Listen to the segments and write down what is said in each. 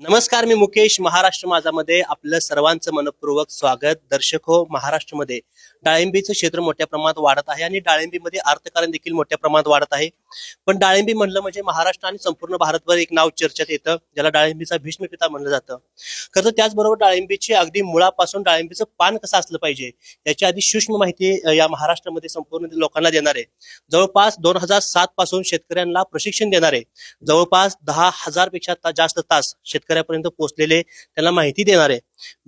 नमस्कार मी मुकेश महाराष्ट्र माझामध्ये आपलं सर्वांचं मनपूर्वक स्वागत. दर्शक हो महाराष्ट्रमध्ये. डाळिंबीचं क्षेत्र मोठ्या प्रमाणात वाढत आहे आणि डाळिंबीमध्ये अर्थकारण देखील मोठ्या प्रमाणात वाढत आहे. पण डाळिंबी म्हणलं म्हणजे महाराष्ट्र आणि संपूर्ण भारतभर एक नाव चर्चेत येतं ज्याला डाळिंबीचा भीष्म पिता म्हणलं जातं. खरं तर त्याचबरोबर डाळिंबीची अगदी मुळापासून डाळिंबीचं पान कसं असलं पाहिजे याची आधी सूक्ष्म माहिती या महाराष्ट्रामध्ये संपूर्ण लोकांना देणार आहे. जवळपास दोन हजार सात पासून शेतकऱ्यांना प्रशिक्षण देणार आहे. जवळपास दहा हजारपेक्षा जास्त तास शेतकऱ्यापर्यंत पोहोचलेले त्यांना माहिती देणार आहे.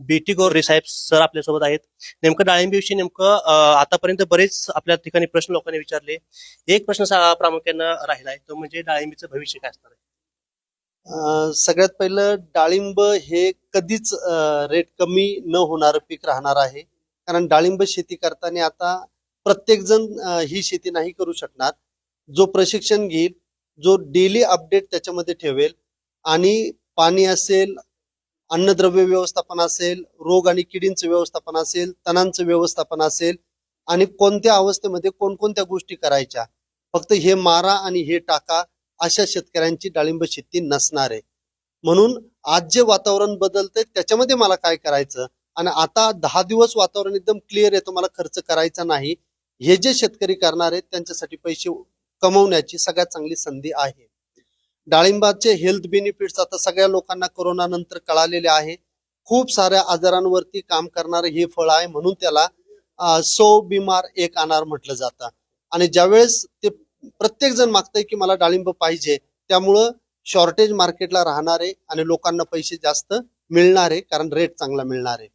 बीटी गोरे साहेब सर आपल्यासोबत आहेत. नेमकं डाळिंबीविषयी नेमकं आतापर्यंत बरेच आपल्या ठिकाणी प्रश्न लोकांनी विचारले. एक प्रश्न प्रामुख्यानं राहिला आहे तो म्हणजे डाळिंबीचं भविष्य काय असणार आहे? सगळ्यात पहिलं डाळिंब हे कधीच रेट कमी न होणारं पीक राहणार आहे. कारण डाळिंब शेती करताना आता प्रत्येक जण ही शेती नाही करू शकणार. जो प्रशिक्षण घेईल जो डेली अपडेट त्याच्यामध्ये ठेवेल आणि पाणी असेल अन्नद्रव्य व्यवस्थापन असेल रोग आणि किडींचं व्यवस्थापन असेल तणांचं व्यवस्थापन असेल आणि कोणत्या अवस्थेमध्ये कोणकोणत्या गोष्टी करायच्या? फक्त हे मारा आणि हे टाका अशा शेतकऱ्यांची डाळिंब शेती नसणार आहे. म्हणून आज जे वातावरण बदलतंय त्याच्यामध्ये मला काय करायचं? आणि आता दहा दिवस वातावरण एकदम क्लिअर आहे मला खर्च करायचा नाही. हे जे शेतकरी करणार आहेत त्यांच्यासाठी पैसे कमवण्याची सगळ्यात चांगली संधी आहे. डाळिंबाचे हेल्थ बेनिफिट्स आता सगळ्या लोकांना कोरोना नंतर कळालेले आहे. खूप साऱ्या आजारांवरती काम करणारं हे फळ आहे म्हणून त्याला सो सौ बिमार एक अनार म्हटलं जातं. आणि ज्यावेळेस ते प्रत्येक जण मागतंय की मला डाळिंब पाहिजे त्यामुळं शॉर्टेज मार्केटला राहणारे आणि लोकांना पैसे जास्त मिळणार आहे कारण रेट चांगला मिळणार. आहे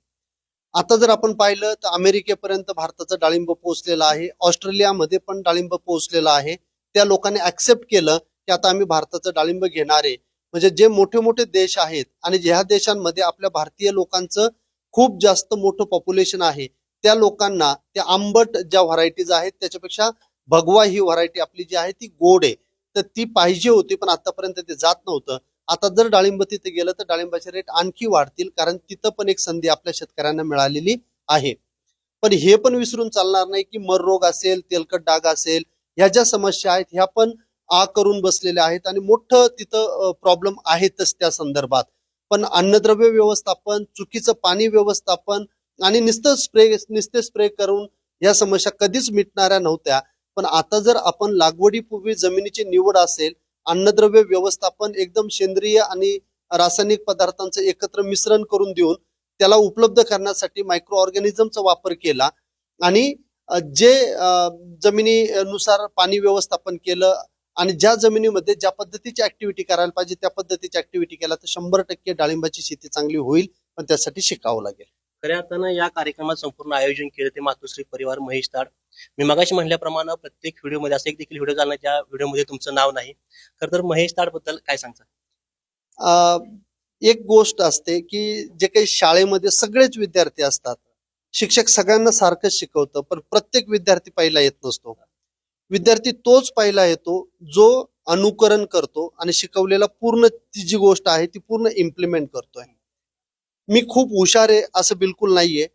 आता जर आपण पाहिलं तर अमेरिकेपर्यंत भारताचं डाळिंब पोहोचलेलं आहे ऑस्ट्रेलियामध्ये पण डाळिंब पोहोचलेलं आहे. त्या लोकांनी ऍक्सेप्ट केलं की आता आम्ही भारताचं डाळिंब घेणार आहे. म्हणजे जे मोठे मोठे देश आहेत आणि ज्या देशांमध्ये आपल्या भारतीय लोकांचं खूप जास्त मोठं पॉप्युलेशन आहे त्या लोकांना त्या आंबट ज्या व्हरायटीज आहेत त्याच्यापेक्षा भगवा ही व्हरायटी आपली जी आहे ती गोड आहे. तर ती पाहिजे होती पण आतापर्यंत ते जात नव्हतं. आता जर डाळिंब तिथे गेलं तर डाळिंबाचे रेट आणखी वाढतील कारण तिथं पण एक संधी आपल्या शेतकऱ्यांना मिळालेली आहे. पण हे पण विसरून चालणार नाही की मर रोग असेल तेलकट डाग असेल ह्या ज्या समस्या आहेत ह्या पण आ करून बसलेल्या आहेत आणि मोठं तिथं प्रॉब्लेम आहेतच त्या संदर्भात. पण अन्नद्रव्य व्यवस्थापन चुकीचं पाणी व्यवस्थापन आणि नुसतं स्प्रे नुसते स्प्रे करून या समस्या कधीच मिटणाऱ्या नव्हत्या. पण आता जर आपण लागवडीपूर्वी जमिनीची निवड असेल अन्नद्रव्य व्यवस्थापन एकदम सेंद्रिय आणि रासायनिक पदार्थांचं एकत्र मिश्रण करून देऊन त्याला उपलब्ध करण्यासाठी मायक्रो ऑर्गॅनिझमचा वापर केला आणि जे जमिनीनुसार पाणी व्यवस्थापन केलं आणि ज्या जमिनीमध्ये ज्या पद्धतीची ऍक्टिव्हिटी करायला पाहिजे त्या पद्धतीची ऍक्टिव्हिटी केला तर शंभर टक्के डाळिंबाची शेती चांगली होईल पण त्यासाठी शिकावं लागेल. खऱ्या अर्थानं या कार्यक्रमात संपूर्ण आयोजन केलं ते मातोश्री परिवार महेश ताड. मी मगाशी म्हटल्याप्रमाणे प्रत्येक व्हिडिओमध्ये असं एक देखील व्हिडिओ झाला ज्या व्हिडिओमध्ये तुमचं नाव नाही. खरं तर महेश ताडबद्दल काय सांगता? अ, एक गोष्ट असते की जे काही शाळेमध्ये सगळेच विद्यार्थी असतात. शिक्षक सगळ्यांना सारखंच शिकवतं पण प्रत्येक विद्यार्थी पहिला येत नसतो. विद्यार्थी तोच पहिला येतो जो अनुकरण करतो आणि शिकवलेला पूर्ण ती जी गोष्ट आहे ती पूर्ण इम्प्लिमेंट करतोय. मी खूप हुशार आहे असं बिलकुल नाहीये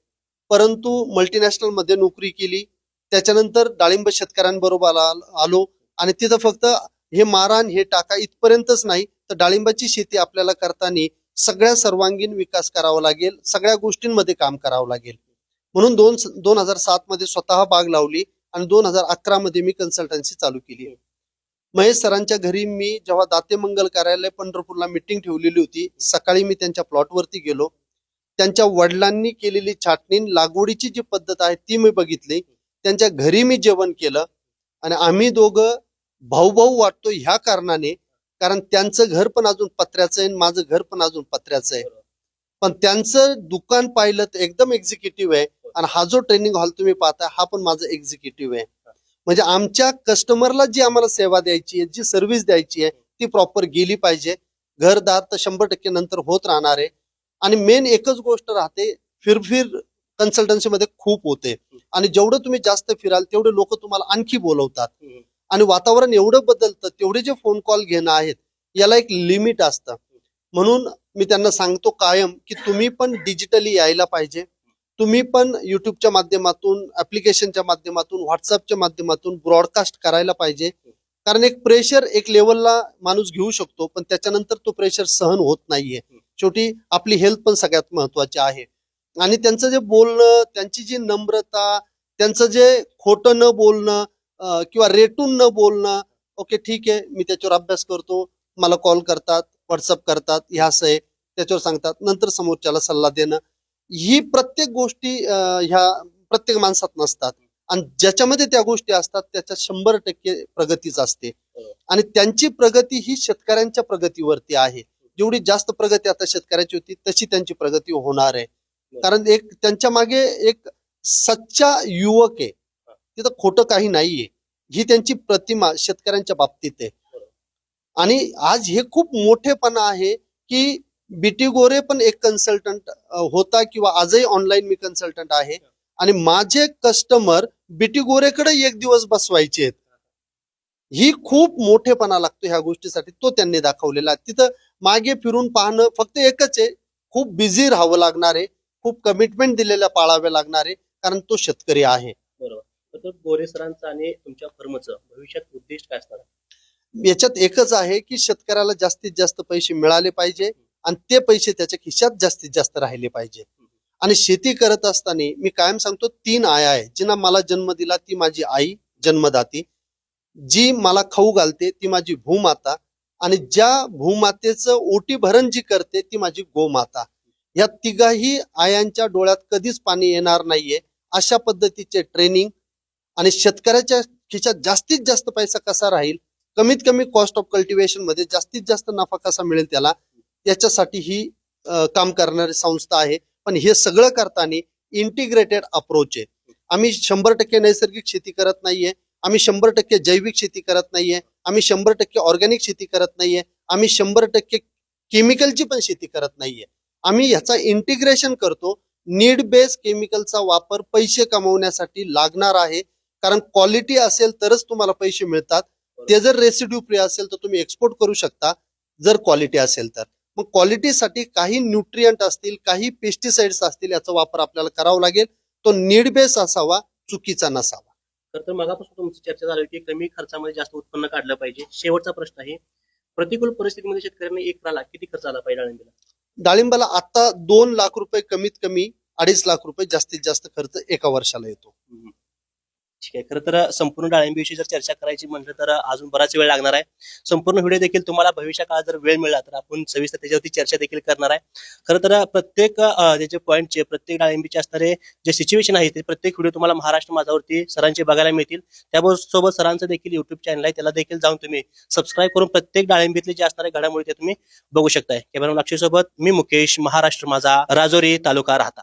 परंतु मल्टीनॅशनलमध्ये नोकरी केली त्याच्यानंतर डाळिंब शेतकऱ्यांबरोबर आलो आणि तिथं फक्त हे मारण हे टाका इथपर्यंतच नाही तर डाळिंबाची शेती आपल्याला करताना सगळ्या सर्वांगीण विकास करावा लागेल सगळ्या गोष्टींमध्ये काम करावं लागेल. म्हणून दोन दोन हजार सात मध्ये स्वतः बाग लावली आणि दोन हजार अकरा मध्ये मी कन्सल्टन्सी चालू केली. महेश सरांच्या घरी मी जेव्हा दाते मंगल कार्यालय पंढरपूरला मिटिंग ठेवलेली होती सकाळी मी त्यांच्या प्लॉटवरती गेलो. त्यांच्या वडिलांनी केलेली छाटणी लागवडीची जी पद्धत आहे ती मी बघितली. त्यांच्या घरी मी जेवण केलं आणि आम्ही दोघं भाऊ भाऊ वाटतो ह्या कारणाने कारण त्यांचं घर पण अजून पत्र्याचं आहे आणि माझं घर पण अजून पत्र्याचं आहे. पण त्यांचं दुकान पाहिलं तर एकदम एक्झिक्युटिव्ह आहे. आणि हा जो ट्रेनिंग हॉल तुम्ही पाहता हा पण माझा एक्झिक्युटिव्ह आहे. म्हणजे आमच्या कस्टमरला जी आम्हाला सेवा द्यायची आहे जी सर्व्हिस द्यायची आहे ती प्रॉपर गेली पाहिजे. घरदार तर शंभर टक्के नंतर होत राहणार आहे. आणि मेन एकच गोष्ट राहते फिरफिर कन्सल्टन्सी मध्ये खूप होते. आणि जेवढं तुम्ही जास्त फिराल तेवढे लोक तुम्हाला आणखी बोलवतात. आणि वातावरण एवढं बदलतं तेवढे जे फोन कॉल घेणं आहेत याला एक लिमिट असतं. म्हणून मी त्यांना सांगतो कायम की तुम्ही पण डिजिटली यायला पाहिजे. तुम्ही पण युट्यूबच्या माध्यमातून ऍप्लिकेशनच्या माध्यमातून व्हॉट्सअपच्या माध्यमातून ब्रॉडकास्ट करायला पाहिजे. कारण एक प्रेशर एक लेवलला माणूस घेऊ शकतो पण त्याच्यानंतर तो प्रेशर सहन होत नाहीये. शेवटी आपली हेल्थ पण सगळ्यात महत्वाची आहे. आणि त्यांचं जे बोलणं त्यांची जी नम्रता त्यांचं जे खोटं न बोलणं किंवा रेटून न बोलणं ओके ठीक आहे मी त्याच्यावर अभ्यास करतो मला कॉल करतात व्हॉट्सअप करतात ह्या असं आहे त्याच्यावर सांगतात नंतर समोरच्याला सल्ला देणं ही प्रत्येक गोष्टी ह्या प्रत्येक माणसात नसतात. आणि ज्याच्यामध्ये त्या गोष्टी असतात त्याच्यात शंभर टक्के प्रगतीच असते. आणि त्यांची प्रगती ही शेतकऱ्यांच्या प्रगतीवरती आहे. जेवढी जास्त प्रगती आता शेतकऱ्याची होती तशी त्यांची प्रगती होणार आहे. कारण एक त्यांच्या मागे एक सच्चा युवक आहे. तिथं खोटं काही नाहीये. ही त्यांची प्रतिमा शेतकऱ्यांच्या बाबतीत आहे. आणि आज हे खूप मोठेपणा आहे की बीटी गोरे पण एक कन्सल्टंट होता किंवा आजही ऑनलाईन मी कन्सल्टंट आहे. आणि माझे कस्टमर बीटी गोरेकडे एक दिवस बसवायचे आहेत. ही खूप मोठेपणा लागतो ह्या गोष्टीसाठी तो त्यांनी दाखवलेला. तिथं मागे फिरून पाहणं फक्त एकच आहे खूप बिझी राहावं लागणार आहे खूप कमिटमेंट दिलेल्या पाळावे लागणार आहे कारण तो शेतकरी आहे. बरोबर. गोरे सरांचं आणि तुमच्या फर्मचं भविष्यात उद्दिष्ट काय असणार? याच्यात एकच आहे की शेतकऱ्याला जास्तीत जास्त पैसे मिळाले पाहिजे. आणि ते पैसे त्याच्या खिशात जास्तीत जास्त राहिले पाहिजे. आणि शेती करत असताना मी कायम सांगतो तीन आया आहे जिना मला जन्म दिला ती माझी आई जन्मदाती. जी मला खाऊ घालते ती माझी भूमाता. आणि ज्या भूमातेचं ओटी भरण जी करते ती माझी गोमाता. या तिघाही आयांच्या डोळ्यात कधीच पाणी येणार नाहीये. अशा पद्धतीचे ट्रेनिंग आणि शेतकऱ्याच्या खिशात जास्तीत जास्त पैसा कसा राहील कमीत कमी कॉस्ट ऑफ कल्टिवेशनमध्ये जास्तीत जास्त नफा कसा मिळेल त्याला याच्यासाठी ही काम करणारी संस्था आहे. पण हे सगळं करताना इंटिग्रेटेड अप्रोच आहे. आम्ही शंभर टक्के नैसर्गिक शेती करत नाहीये. आम्ही शंभर टक्के जैविक शेती करत नाहीये. आम्ही शंभर टक्के ऑर्गॅनिक शेती करत नाहीये. आम्ही शंभर टक्के केमिकलची पण शेती करत नाहीये. आम्ही ह्याचा इंटिग्रेशन करतो. नीड बेस केमिकलचा वापर पैसे कमवण्यासाठी लागणार आहे. कारण क्वालिटी असेल तरच तुम्हाला पैसे मिळतात. ते जर रेसिड्यू फ्री असेल तर तुम्ही एक्सपोर्ट करू शकता. जर क्वालिटी असेल तर. मग क्वालिटीसाठी काही न्यूट्रियंट असतील काही पेस्टिसाइड्स असतील याचा वापर आपल्याला करावा लागेल. तो नीड बेस असावा चुकीचा नसावा. तर तर मगापासून तुमची चर्चा झाली की कमी खर्चामध्ये जास्त उत्पन्न काढलं पाहिजे. शेवटचा प्रश्न आहे प्रतिकूल परिस्थितीमध्ये शेतकऱ्यांना एक एकराला किती खर्च आला पाहिजे डाळिंबीला? डाळिंबाला आता दोन लाख रुपये कमीत कमी अडीच लाख रुपये जास्तीत जास्त खर्च एका वर्षाला येतो. ठीक आहे. खरं तर संपूर्ण डाळिंबीविषयी जर चर्चा करायची म्हटलं तर अजून बराच वेळ लागणार आहे. संपूर्ण व्हिडिओ देखील तुम्हाला भविष्य काळात जर वेळ मिळाला तर आपण सविस्तर त्याच्यावरती चर्चा देखील करणार आहे. खरं तर प्रत्येक अं, त्याचे पॉईंटचे प्रत्येक डाळिंबीचे असणारे जे सिच्युएशन आहे ते प्रत्येक व्हिडिओ तुम्हाला महाराष्ट्र माझावरती सरांचे बघायला मिळतील. त्याबरोबर सरांचं देखील युट्यूब चॅनल आहे. त्याला देखील जाऊन तुम्ही सबस्क्राईब करून प्रत्येक डाळिंबीतले जे असणारे घडामोडी ते तुम्ही बघू शकताय. कॅमेरा सोबत मी मुकेश. महाराष्ट्र माझा राजोरी तालुका राहता.